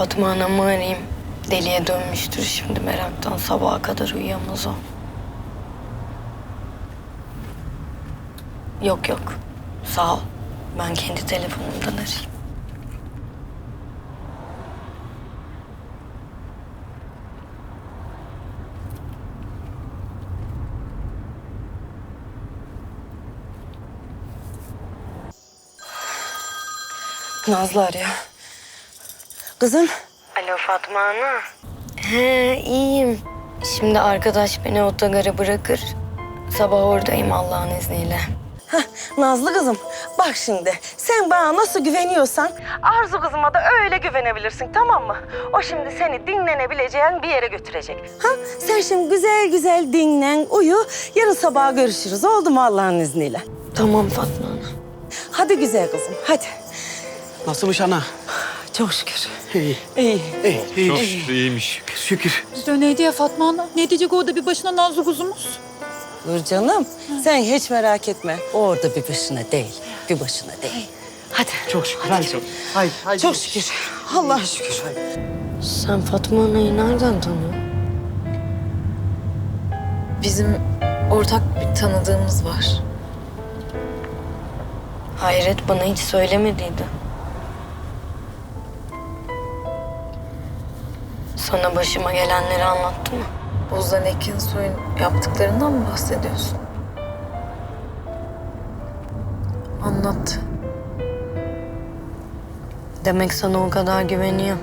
Fatma anamı arayayım. Deliye dönmüştür şimdi meraktan sabaha kadar uyuyamaz o. Yok yok. Sağ ol. Ben kendi telefonumdan arayayım. Nazlı arıyor. Kızım Alo Fatma Ana. He iyiyim. Şimdi arkadaş beni otogara bırakır. Sabah oradayım Allah'ın izniyle. Heh, Nazlı kızım bak şimdi sen bana nasıl güveniyorsan Arzu kızıma da öyle güvenebilirsin tamam mı? O şimdi seni dinlenebileceğin bir yere götürecek. Ha? Sen şimdi güzel güzel dinlen uyu yarın sabah görüşürüz oldu mu Allah'ın izniyle? Tamam Fatma Ana. Hadi güzel kızım hadi. Nasılmış ana? Çok şükür. İyi. İyi. İyi. iyi. Çok iyiymiş. Şükür. Döneydi ya Fatma Ana. Ne diyecek orada bir başına Nazlı kuzumuz? Dur canım sen hiç merak etme. O orada bir başına değil. Bir başına değil. Hadi. Çok şükür. Haydi. Haydi. haydi. Çok şükür. Allah'a şükür. Sen Fatma Ana'yı nereden tanıyorsun? Bizim ortak bir tanıdığımız var. Hayret bana hiç söylemediydi. Sana başıma gelenleri anlattı mı? Ozan Ekinsoy'un yaptıklarından mı bahsediyorsun? Anlat. Demek sana o kadar güveniyor.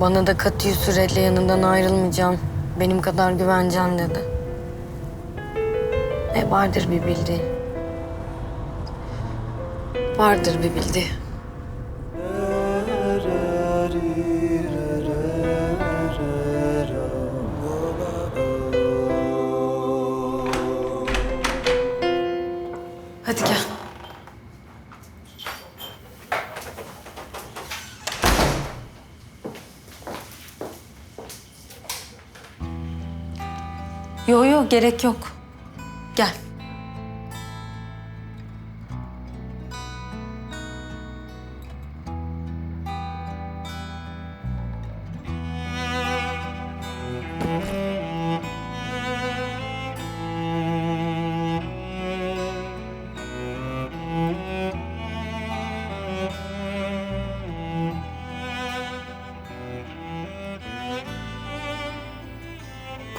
Bana da katı süretle yanından ayrılmayacağım. Benim kadar güveneceğim dedi. E vardır bir bildiği. Vardır bir bildiği. Hadi gel. Yo yo gerek yok. Gel.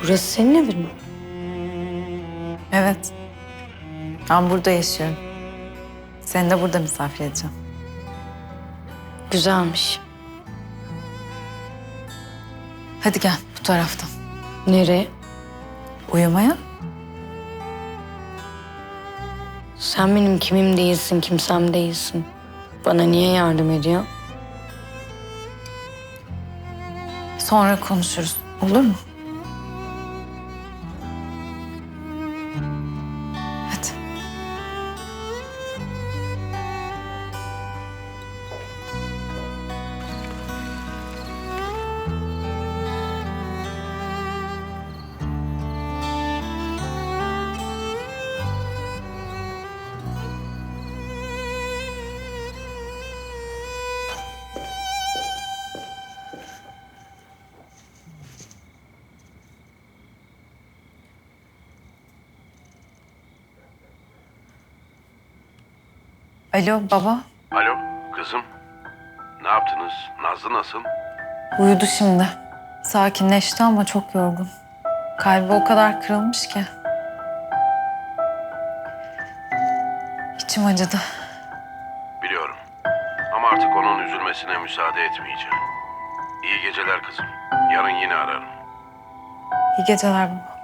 Burası senin evin mi? Evet. Ben burada yaşıyorum. Seni de burada misafir edeceğim. Güzelmiş. Hadi gel bu taraftan. Nereye? Uyumaya. Sen benim kimim değilsin, kimsem değilsin. Bana niye yardım ediyor? Sonra konuşuruz. Olur mu? Alo baba. Alo kızım. Ne yaptınız? Nazlı nasıl? Uyudu şimdi. Sakinleşti ama çok yorgun. Kalbi o kadar kırılmış ki. İçim acıdı. Biliyorum. Ama artık onun üzülmesine müsaade etmeyeceğim. İyi geceler kızım. Yarın yine ararım. İyi geceler baba.